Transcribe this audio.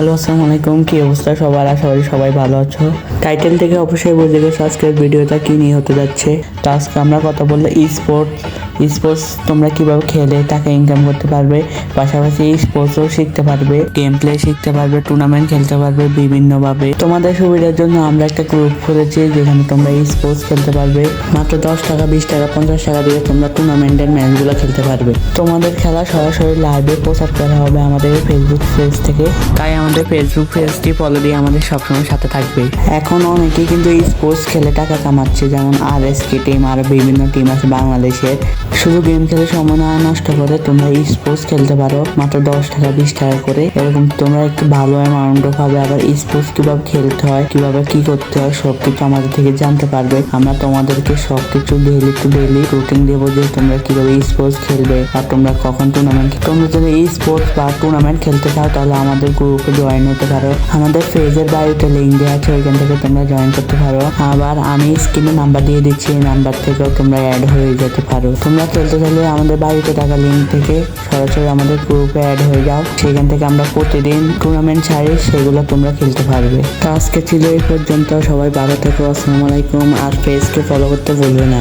Hello, আসসালামু আলাইকুম। কি অবস্থা সবার? আশা করি সবাই ভালো আছো। টাইটেল থেকে অবশ্যই বুঝে গেছো আজকের ভিডিওটা কী নিয়ে হতে যাচ্ছে? তো আজকে আমরা কথা বললে ই স্পোর্টস স্পোর্টস তোমরা কীভাবে খেলে, টাকা ইনকাম করতে পারবে, পাশাপাশি স্পোর্টসও শিখতে পারবে গেম প্লে শিখতে পারবে টুর্নামেন্ট খেলতে পারবে বিভিন্নভাবে। তোমাদের সুবিধার জন্য আমরা একটা গ্রুপ খুলেছি যেখানে তোমরা স্পোর্টস খেলতে পারবে। মাত্র দশ টাকা, বিশ টাকা, পঞ্চাশ টাকা দিয়ে তোমরা টুর্নামেন্টের ম্যাচগুলো খেলতে পারবে। তোমাদের খেলা সরাসরি লাইভে প্রচার করা হবে আমাদের ফেসবুক পেজ থেকে। তাই আমাদের ফেসবুক পেজটি ফলো দিয়ে আমাদের সবসময় সাথে থাকবে। এখন অনেকেই কিন্তু স্পোর্টস খেলে টাকা কামাচ্ছে, যেমন আর এস কে টিম আর বিভিন্ন টিম আছে বাংলাদেশের। শুধু গেম খেলে সময় না নষ্ট করে তোমরা স্পোর্টস খেলতে পারো। মাত্র দশ টাকা, বিশ টাকা করে। এরকম তোমরা একটু ভালো অ্যামাউন্টও পাবে। আবার স্পোর্টস কীভাবে খেলতে হয়, কীভাবে কি করতে হয় সব কিছু আমাদের থেকে জানতে পারবে। আমরা তোমাদেরকে সব কিছু ডেলি টু ডেইলি রুটিন দেবো যে তোমরা কীভাবে স্পোর্টস খেলবে আর তোমরা কখন টুর্নামেন্ট তোমরা যদি স্পোর্টস বা টুর্নামেন্ট খেলতে চাও, তাহলে আমাদের গ্রুপে জয়েন হতে পারো। আমাদের পেজের বাড়িতে লিঙ্ক দেওয়া আছে, ওইখান থেকে তোমরা জয়েন করতে পারো। আবার আমি স্ক্রিনে নাম্বার দিয়ে দিচ্ছি, এই নাম্বার থেকেও তোমরা অ্যাড হয়ে যেতে পারো। তোমরা খেলতে চাইলে আমাদের বাড়িতে থাকা লিঙ্ক থেকে সরাসরি আমাদের গ্রুপে অ্যাড হয়ে যাও। সেখান থেকে আমরা প্রতিদিন টুর্নামেন্ট ছাড়ি সেগুলো তোমরা খেলতে পারবে। তো আজকে ছিল এই পর্যন্ত। সবাই ভালো থেকো, আসসালামু আলাইকুম। আর পেজকে ফলো করতে ভুলবে না।